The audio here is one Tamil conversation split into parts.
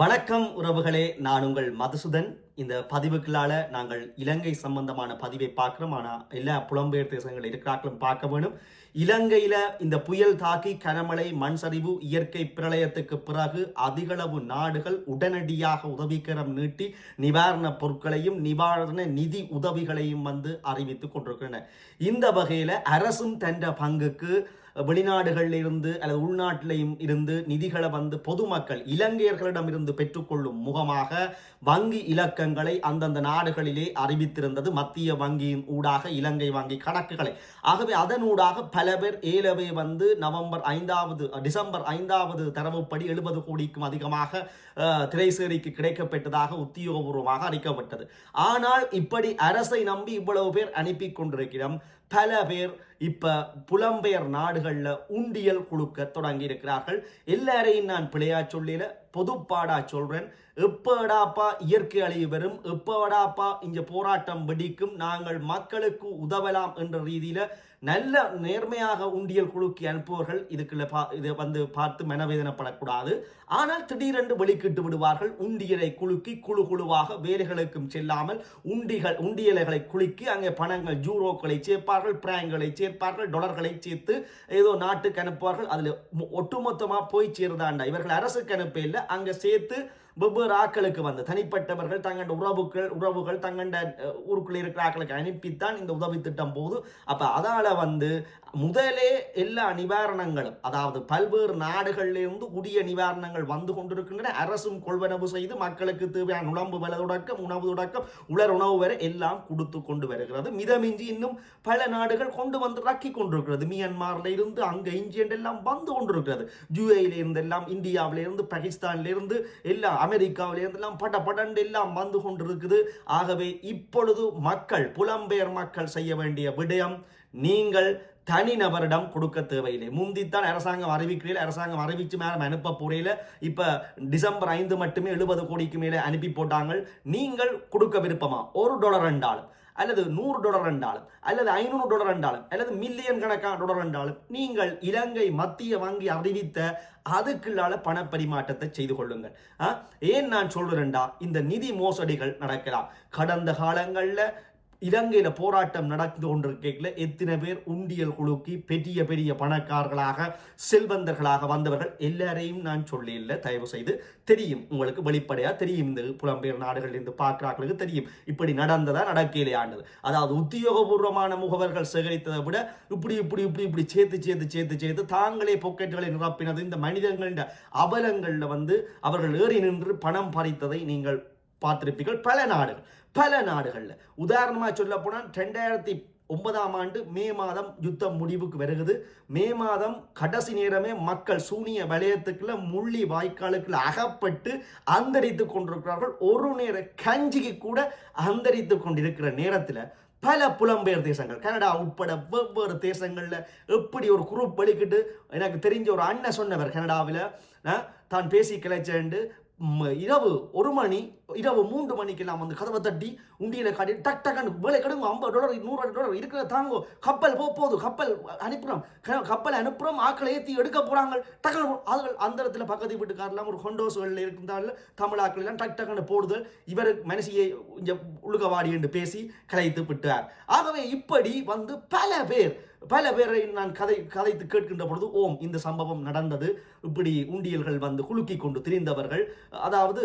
வணக்கம் உறவுகளே நான் உங்கள் மதுசூதன். இந்த பதிவுகளால் நாங்கள் இலங்கை சம்பந்தமான பதிவை பார்க்குறோம். ஆனால் எல்லா புலம்பெயர் தேசங்கள் இருக்கிறார்களும் பார்க்க வேணும். இலங்கையில் இந்த புயல் தாக்கி கனமழை மண் சரிவு இயற்கை பிரளயத்துக்கு பிறகு அதிகளவு நாடுகள் உடனடியாக உதவிக்கரம் நீட்டி நிவாரணப் பொருட்களையும் நிவாரண நிதி உதவிகளையும் வந்து அறிவித்து கொண்டிருக்கின்றன. இந்த வகையில் அரசும் தன்ற பங்குக்கு வெளிநாடுகளில் இருந்து அல்லது உள்நாட்டிலையும் இருந்து நிதிகளை வந்து பொதுமக்கள் இலங்கையர்களிடம் இருந்து பெற்றுக்கொள்ளும் முகமாக வங்கி இலக்கங்கள் அந்தந்த நாடுகளிலே அறிவித்திருந்தது மத்திய வங்கியின் ஊடாக இலங்கை வங்கி கணக்குகளை. ஆகவே அதனூடாக பல பேர் ஏலவே வந்து நவம்பர் ஐந்தாவது டிசம்பர் ஐந்தாவது தரவுப்படி எழுபது கோடிக்கும் அதிகமாக திரைசேரிக்கு கிடைக்கப்பட்டதாக உத்தியோகபூர்வமாக அறிக்கப்பட்டது. ஆனால் இப்படி அரசை நம்பி இவ்வளவு பேர் அனுப்பி கொண்டிருக்கிறோம் பல பேர் இப்ப புலம்பெயர் நாடுகள்ல உண்டியல் குழுக்க தொடங்கி இருக்கிறார்கள் எல்லாரையும் நான் பிழையா சொல்லல பொதுப்பாடா சொல்றேன். எப்படாப்பா இயற்கை அழிவு வரும் எப்படாப்பா இங்க போராட்டம் வெடிக்கும்? நாங்கள் மக்களுக்கு உதவலாம் என்ற ரீதியில நல்ல நேர்மையாக உண்டியல் குழுக்கி அனுப்புவர்கள் இதுக்குள்ள பா இதை வந்து பார்த்து மனவேதனைப்படக்கூடாது. ஆனால் திடீரென்று வெளிக்கிட்டு விடுவார்கள். உண்டியலை குலுக்கி குழு குழுவாக வேலைகளுக்கும் செல்லாமல் உண்டிகள் உண்டியலைகளை குலுக்கி அங்கே பணங்கள் ஜூரோக்களை சேர்ப்பார்கள் பிராங்களை சேர்ப்பார்கள் டொலர்களை சேர்த்து ஏதோ நாட்டுக்கு அனுப்புவார்கள் அதில் ஒட்டுமொத்தமாக போய் சேருதாண்டா இவர்கள் அரசுக்கு அனுப்ப இல்லை அங்கே சேர்த்து வெவ்வேறு ஆக்களுக்கு வந்து தனிப்பட்டவர்கள் தங்கண்ட உறவுகள் உறவுகள் தங்கண்ட ஊருக்குள்ளே இருக்கிற ஆக்களுக்கு அனுப்பித்தான் இந்த உதவி திட்டம் போகுது. அப்போ அதால வந்து முதலே எல்லா நிவாரணங்களும் அதாவது பல்வேறு நாடுகளிலிருந்து உரிய நிவாரணங்கள் வந்து கொண்டிருக்கின்றன. அரசும் கொள்வனவு செய்து மக்களுக்கு தேவையான உணவு விலை தொடக்கம் உணவு தொடக்கம் உலர் உணவு வரை எல்லாம் கொடுத்து கொண்டு வருகிறது. மிதமிஞ்சி இன்னும் பல நாடுகள் கொண்டு வந்து ரக்கி கொண்டிருக்கிறது. மியான்மார்ல இருந்து அங்கே இஞ்சி எல்லாம் வந்து கொண்டிருக்கிறது. யூஏல இருந்து எல்லாம் இந்தியாவில இருந்து பாகிஸ்தான்ல இருந்து எல்லாம் அமெரிக்காவில இருந்து எல்லாம் பட படண்டு எல்லாம் வந்து கொண்டிருக்குது. ஆகவே இப்பொழுது மக்கள் புலம்பெயர் மக்கள் செய்ய வேண்டிய விடயம் நீங்கள் தனிநபரிடம் கொடுக்க தேவையில்லை. முந்தித்தான் அரசாங்கம் அறிவிக்கிறீர்கள் அரசாங்கம் அறிவிச்சு மேலே அனுப்ப போறையில் இப்போ டிசம்பர் ஐந்து மட்டுமே எழுபது கோடிக்கு மேலே அனுப்பி போட்டாங்க நீங்கள் கொடுக்க விருப்பமா? ஒரு டாலர் என்றாலும் அல்லது நூறு டாலர் என்றாலும் அல்லது ஐநூறு டாலர் என்றாலும் அல்லது மில்லியன் கணக்கான டாலர் என்றாலும் நீங்கள் இலங்கை மத்திய வங்கி அறிவித்த அதுக்குள்ளால பண பரிமாற்றத்தை செய்து கொள்ளுங்கள். ஏன் நான் சொல்றேன்டா இந்த நிதி மோசடிகள் நடக்கலாம். கடந்த காலங்களில் இலங்கையில் போராட்டம் நடந்து கொண்டிருக்கல எத்தனை பேர் உண்டியல் குலுக்கி பெரிய பெரிய பணக்காரர்களாக செல்வந்தர்களாக வந்தவர்கள் எல்லாரையும் நான் சொல்லி தயவு செய்து தெரியும். உங்களுக்கு வெளிப்படையாக தெரியும். இந்த புலம்பெயர் நாடுகளில் இருந்து பார்க்கிறார்களுக்கு தெரியும். இப்படி நடந்ததா நடக்கலையாண்டது அதாவது உத்தியோகபூர்வமான முகவர்கள் சேகரித்ததை விட இப்படி இப்படி இப்படி இப்படி சேர்த்து சேர்த்து சேர்த்து சேர்த்து தாங்களே பொக்கெட்டுகளை நிரப்பினது இந்த மனிதர்களின் அவலங்களில் வந்து அவர்கள் ஏறி நின்று பணம் பறித்ததை நீங்கள் பார்த்திருப்பீர்கள். பல நாடுகள். பல நாடுகளில். உதாரணமாக சொல்ல போனால் ரெண்டாயிரத்தி ஒன்பதாம் ஆண்டு மே மாதம் யுத்தம் முடிவுக்கு வருகிறது மே மாதம் கடைசி நேரமே மக்கள் சூனிய வலயத்துக்குள்ள முள்ளி வாய்க்காலுக்குள்ள அகப்பட்டு அந்தரித்து கொண்டிருக்கிறார்கள். ஒரு நேர கஞ்சிக்கு கூட அந்தரித்து கொண்டிருக்கிற நேரத்தில் பல புலம்பெயர் தேசங்கள் கனடா உட்பட வெவ்வேறு தேசங்களில் எப்படி ஒரு குரூப் வெளிக்கிட்டு எனக்கு தெரிஞ்ச ஒரு அண்ணன் சொன்னவர் கனடாவில் தான் பேசி கிளைச்சேண்டு இரவு ஒரு மணி இரவு மூன்று மணிக்கெல்லாம் வந்து கதவை தட்டி உண்டியில் காட்டி டக் டக்குன்னு வேலை கடுங்க. ஐம்பது டாலர் நூறு டாலர் இருக்கிற தாங்கோ கப்பல் போக போகுது. கப்பல் அனுப்புறோம். கப்பல் அனுப்புறோம். ஆக்களை ஏற்றி எடுக்க போகிறாங்க டக்குனு அதுகள் அந்த இடத்துல பக்கத்து வீட்டுக்காரெல்லாம் ஒரு கொண்டோசுகளில் இருந்தாலும் தமிழாக்கள் எல்லாம் டக் டக்குன்னு போடுதல். இவர் மனசியை இங்கே உழுகவாடி என்று பேசி கலைத்து விட்டார். ஆகவே இப்படி வந்து பல பேர் பல பேரை நான் கதை கதைத்து கேட்கின்ற பொழுது ஓம் இந்த சம்பவம் நடந்தது. இப்படி உண்டியல்கள் வந்து குலுக்கி கொண்டு திரிந்தவர்கள். அதாவது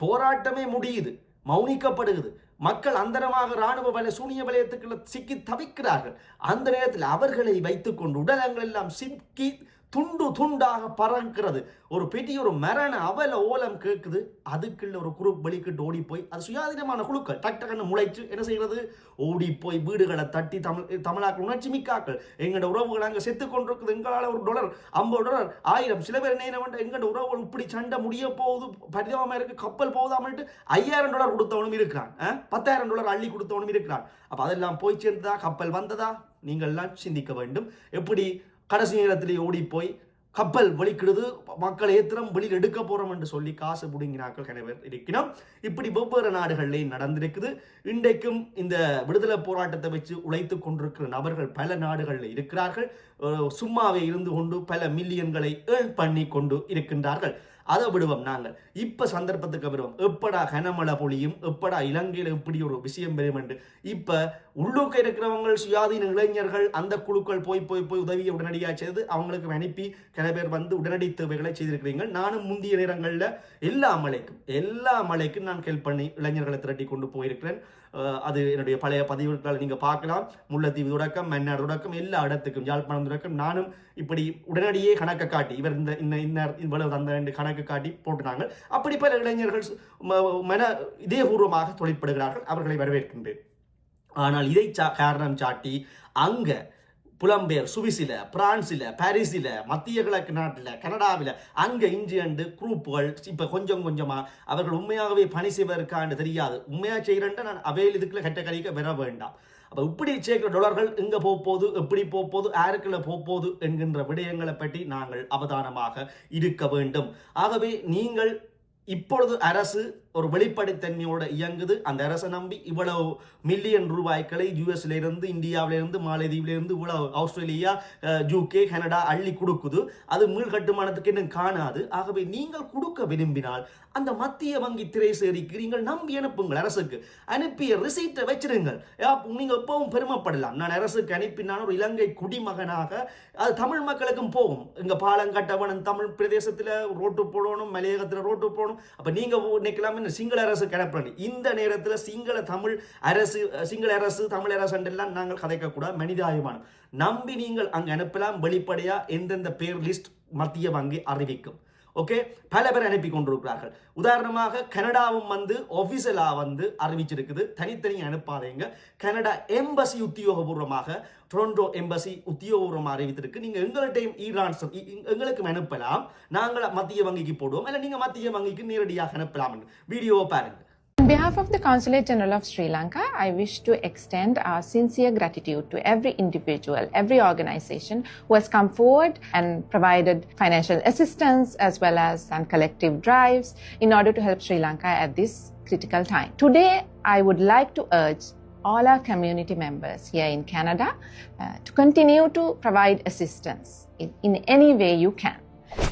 போராட்டமே முடியுது மௌனிக்கப்படுகிறது. மக்கள் அந்தரமாக ராணுவ வலை சூனிய வலயத்துக்குள்ள சிக்கி தவிக்கிறார்கள். அந்த நேரத்தில் அவர்களை வைத்துக்கொண்டு உடலங்கள் எல்லாம் சிக்கி துண்டு துண்டாக பறக்கிறது. ஒரு பெரிய ஒரு மரண அவல ஓலம் கேட்குது அதுக்குள்ள ஒரு குரூப் வெளிக்கிட்டு ஓடி போய் அது சுயாதீனமான குழுக்கள். டக் டக்குன்னு முளைச்சு என்ன செய்கிறது? ஓடி போய் வீடுகளை தட்டி தமிழ் தமிழாக்கள் உணர்ச்சி மிக்காக்கள். எங்களோட உறவுகள் அங்கே செத்து கொண்டிருக்குது. எங்களால் ஒரு டொலர் ஐம்பது டொலர் ஆயிரம் சில பேர் என்ன வேண்டாம் எங்களோட உறவுகள் இப்படி சண்டை முடிய போகுது பரிதாபமாக இருக்குது கப்பல் போகுதாமன்ட்டு ஐயாயிரம் டாலர் கொடுத்தவனும் இருக்கிறான். பத்தாயிரம் டாலர் அள்ளி கொடுத்தவனும் இருக்கிறான். அப்போ அதெல்லாம் போய் சேர்ந்ததா? கப்பல் வந்ததா? நீங்கள்லாம் சிந்திக்க வேண்டும். எப்படி கடைசி நேரத்திலேயே ஓடி போய் கப்பல் வலிக்கிறது மக்களை ஏத்திரம் வெளியில் எடுக்க போகிறோம் என்று சொல்லி காசு பிடுங்கினாக்கள் கனவே இருக்கணும் இப்படி வெவ்வேறு நாடுகளிலேயும் நடந்திருக்குது. இன்றைக்கும் இந்த விடுதலை போராட்டத்தை வச்சு உழைத்து கொண்டிருக்கிற நபர்கள் பல நாடுகளில் இருக்கிறார்கள். சும்மாவே இருந்து கொண்டு பல மில்லியன்களை ஏர்ன் பண்ணி கொண்டு இருக்கின்றார்கள். அதை விடுவோம் நாங்கள். இப்போ சந்தர்ப்பத்துக்கு விடுவோம். எப்படா கனமழை பொழியும்? எப்படா இலங்கையில் இப்படி ஒரு விஷயம் பெறும் என்று? இப்போ உள்ளூக்க இருக்கிறவங்க சுயாதீன இளைஞர்கள் அந்த குழுக்கள் போய் போய் போய் உதவியை உடனடியாக செய்து அவங்களுக்கு அனுப்பி சில பேர் வந்து உடனடி தேவைகளை செய்திருக்கிறீங்க நானும் முந்தைய நேரங்களில் எல்லா மலைக்கும் எல்லா மலைக்கும் நான் ஹெல்ப் பண்ணி இளைஞர்களை திரட்டி கொண்டு போயிருக்கிறேன். அது என்னுடைய பழைய பதிவுகளால் நீங்கள் பார்க்கலாம். முல்லைத்தீவு தொடக்கம் மன்னார் தொடக்கம் எல்லா இடத்துக்கும் யாழ்ப்பாணம் தொடக்கம். நானும் இப்படி உடனடியே கணக்கை காட்டி இவர் இந்த இந்த இவ்வளவு அந்த ரெண்டு கணக்கு காட்டி போட்டுனாங்க. அப்படி பல இளைஞர்கள் மன இதயபூர்வமாக தொழிற்படுகிறார்கள் அவர்களை வரவேற்கின்றேன். ஆனால் இதை சா காரணம் சாட்டி அங்கே புலம்பெயர் சுவிஸில் பிரான்ஸில் பாரிஸில் மத்திய கிழக்கு நாட்டில் கனடாவில் அங்கே இஞ்சியண்டு குரூப்புகள். இப்போ கொஞ்சம் கொஞ்சமாக அவர்கள் உண்மையாகவே பணி செய்வதற்காண்டு தெரியாது. உண்மையாக செய்கிறேன்ட்டு நான் அவையில் இதுக்குள்ள கெட்ட கழிக்க வர வேண்டாம். அப்போ இப்படி சேர்க்கிற டொலர்கள் எங்கே போகுது எப்படி போகுது யாருக்குள்ள போகுது என்கின்ற விடயங்களை பற்றி நாங்கள் அவதானமாக இருக்க வேண்டும். ஆகவே நீங்கள் இப்பொழுது அரசு ஒரு வெளிப்படைத்தன்மையோட இயங்குது. அந்த அரசை நம்பி இவ்வளவு மில்லியன் ரூபாய்களை யூஎஸ்லேருந்து இந்தியாவிலேருந்து இந்தியாவில இவ்வளோ இவ்வளவு ஆஸ்திரேலியா யூகே கனடா அள்ளி கொடுக்குது. அது மீள் கட்டுமானத்துக்கு இன்னும் காணாது. ஆகவே நீங்கள் கொடுக்க விரும்பினால் அந்த மத்திய வங்கி திரை சேரிக்கு நீங்கள் நம்பி அனுப்புங்கள் அரசுக்கு. அனுப்பிய ரிசீட்டை வச்சிருங்கள். நீங்கள் எப்பவும் பெருமைப்படலாம். நான் அரசுக்கு அனுப்பினான் ஒரு இலங்கை குடிமகனாக அது தமிழ் மக்களுக்கும் போகும். இங்கே பாலம் கட்டவனும் தமிழ் பிரதேசத்தில் ரோட்டு போடணும் மலையகத்தில் ரோட்டு போடணும். அப்போ நீங்கள் நிற்கலாமே சிங்கள அரசு கிடப்பணும் இந்த நேரத்தில் சிங்கள தமிழ் அரசு சிங்கள அரசு தமிழ் அரசு எல்லாம் நாங்கள் கதைக்கக்கூடாது மனிதாபிமானம் நம்பி நீங்கள் அங்கே அனுப்பலாம். வெளிப்படையாக எந்தெந்த பேர் லிஸ்ட் மத்திய வங்கி அறிவிக்கும். ஓகே? பல பேர் அனுப்பி கொண்டிருக்கிறார்கள். உதாரணமாக கனடாவும் வந்து ஆஃபீஸலாக வந்து அறிவிச்சிருக்குது. தனித்தனி அனுப்பாதீங்க. கனடா எம்பசி உத்தியோகபூர்வமாக டொரண்டோ எம்பசி உத்தியோகபூர்வமாக அறிவித்திருக்கு. நீங்கள் எங்கள்கிட்டையும் ஈரான் எங்களுக்கு அனுப்பலாம். நாங்கள் மத்திய வங்கிக்கு போடுவோம். இல்லை நீங்கள் மத்திய வங்கிக்கு நேரடியாக அனுப்பலாம். வீடியோவை பாருங்கள் On behalf of the Consulate General of Sri Lanka, I wish to extend our sincere gratitude to every individual, every organization who has come forward and provided financial assistance as well as some collective drives in order to help Sri Lanka at this critical time. Today, I would like to urge all our community members here in Canada uh, to continue to provide assistance in, in any way you can.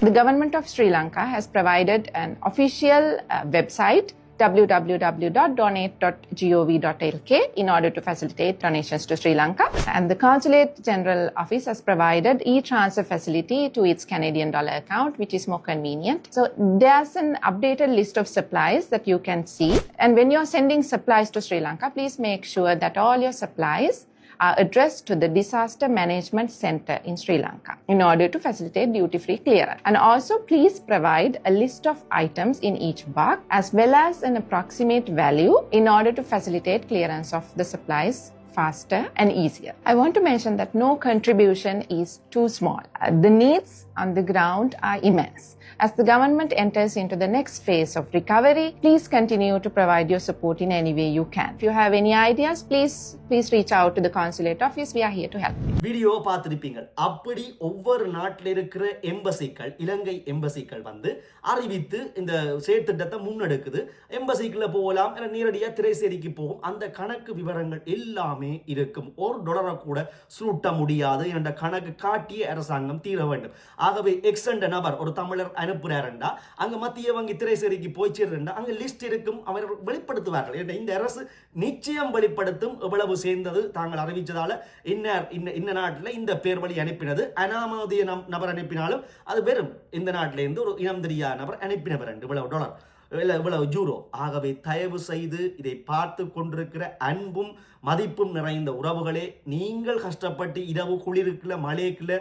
The government of Sri Lanka has provided an official uh, website www.donate.gov.lk in order to facilitate donations to Sri Lanka. And the Consulate General Office has provided e-transfer facility to its Canadian dollar account, which is more convenient. So there's an updated list of supplies that you can see. And when you're sending supplies to Sri Lanka, please make sure that all your supplies are addressed to the Disaster Management Center in Sri Lanka in order to facilitate duty free clearance. And also, please provide a list of items in each bag as well as an approximate value in order to facilitate clearance of the supplies faster and easier. I want to mention that no contribution is too small. The needs on the ground are immense. As the government enters into the next phase of recovery, please continue to provide your support in any way you can. If you have any ideas, please please reach out to the consulate office. We are here to help. வீடியோவை பார்த்திருப்பீங்க அப்படி ஒவ்வொரு நாட்டில் இருக்கிற எம்பசிக்கள் இலங்கை எம்பசிக்கள் வந்து அறிவித்து இந்த செயற்திட்டத்தை முன்னெடுக்குது எம்பசிக்குள்ள போகலாம் நேரடியாக திரைசேரிக்கு போகும் அந்த கணக்கு விவரங்கள் எல்லாமே இருக்கும். ஒரு டொலரை கூட சுருட்ட முடியாது என்ற கணக்கு காட்டிய அரசாங்கம் தீர வேண்டும். ஆகவே எக்ஸண்ட நபர் ஒரு தமிழர் அனுப்புறாருண்டா அங்க மத்திய வங்கி திரைசேரிக்கு போய் அங்கே அங்க லிஸ்ட் இருக்கும் அவர் வெளிப்படுத்துவார்கள் என்ற. இந்த அரசு நிச்சயம் வெளிப்படுத்தும் எவ்வளவு சேர்ந்தது தாங்கள் அறிவித்ததால் இன்ன இன்ன இந்த நாட்டில் இந்த பேர் வழி அனுப்பினது. அனாமதிய நம் நபர் அனுப்பினாலும் அது வெறும் இந்த நாட்டிலேருந்து ஒரு இனம் தெரியாத நபர் அனுப்பினவர் ரெண்டு இவ்வளவு டொலர் இல்லை இவ்வளவு ஜூரோ? ஆகவே தயவு செய்து இதை பார்த்து கொண்டிருக்கிற அன்பும் மதிப்பும் நிறைந்த உறவுகளே நீங்கள் கஷ்டப்பட்டு இரவு குளிருக்குள்ள மழைக்குள்ள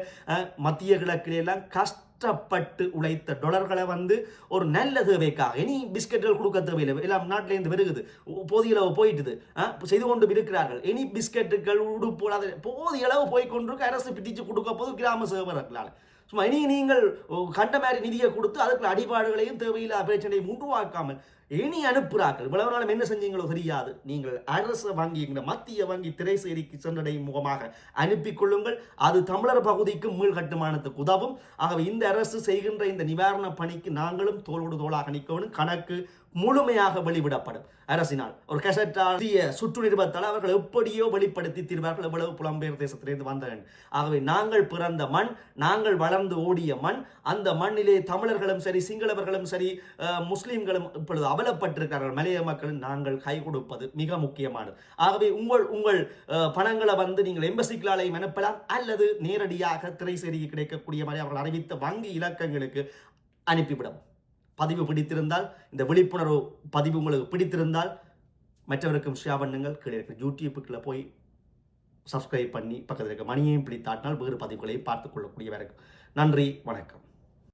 மத்திய கிழக்குல எல்லாம் கஷ்டப்பட்டு உழைத்த டொலர்களை வந்து ஒரு நல்ல தேவைக்காக இனி பிஸ்கெட்டுகள் கொடுக்க தேவையில்லை. எல்லாம் நாட்டிலேருந்து வருகுது. போதியளவு போயிட்டுது. செய்து கொண்டு இருக்கிறார்கள். இனி பிஸ்கெட்டுகள் உடுப்பு அது போதிய அளவு போய் கொண்டிருக்க. அரசு பிடிச்சு கொடுக்க போது கிராம சேவர்களால் சும்மா இனி நீங்கள் கண்ட மாதிரி நிதியை கொடுத்து அதுக்குள்ள அடிபாடுகளையும் தேவையில்லாத பிரச்சனையும் உருவாக்காமல் இனி அனுப்புகிறார்கள். இவ்வளவு நாளும் என்ன செஞ்சீங்களோ தெரியாது. நீங்கள் அரசு வங்கி இந்த மத்திய வங்கி திரைசேரிக்கு சென்றடையும் முகமாக அனுப்பிக் கொள்ளுங்கள். அது தமிழர் பகுதிக்கு மீள் கட்டுமானத்துக்கு உதவும். ஆகவே இந்த அரசு செய்கின்ற இந்த நிவாரண பணிக்கு நாங்களும் தோளோடு தோளாக நிற்கணும். கணக்கு முழுமையாக வெளிவிடப்படும். அரசினால். ஒரு கசட்டாரிய சுற்று நிறுவத்தால் அவர்கள் எப்படியோ வெளிப்படுத்தி தீர்வார்கள். எவ்வளவு புலம்பெயர் தேசத்திலிருந்து வந்தவன். ஆகவே நாங்கள் பிறந்த மண் நாங்கள் வளர்ந்து ஓடிய மண் அந்த மண்ணிலே தமிழர்களும் சரி சிங்களவர்களும் சரி அஹ், இப்பொழுது அவலப்பட்டிருக்கிறார்கள். மலைய மக்களும் நாங்கள் கை கொடுப்பது மிக முக்கியமானது. ஆகவே உங்கள் உங்கள் பணங்களை வந்து நீங்கள் எம்பசிக்களாலையும் அனுப்பலாம் அல்லது நேரடியாக திரை செய்தி கிடைக்கக்கூடிய மாதிரி அவர்கள் அறிவித்த வங்கி இலக்கங்களுக்கு அனுப்பிவிடும் பதிவு பிடித்திருந்தால் இந்த விழிப்புணர்வு பதிவு உங்களுக்கு பிடித்திருந்தால் மற்றவருக்கும் ஷேர் பண்ணுங்கள். கீழே இருக்கிற யூடியூப்புக்குள்ள போய் சப்ஸ்கிரைப் பண்ணி பக்கத்தில் இருக்க மணியையும் பிடித்தாட்டினால் வேறு பதிவுகளையும் பார்த்துக்கொள்ளக்கூடியவர்கள் நன்றி வணக்கம்.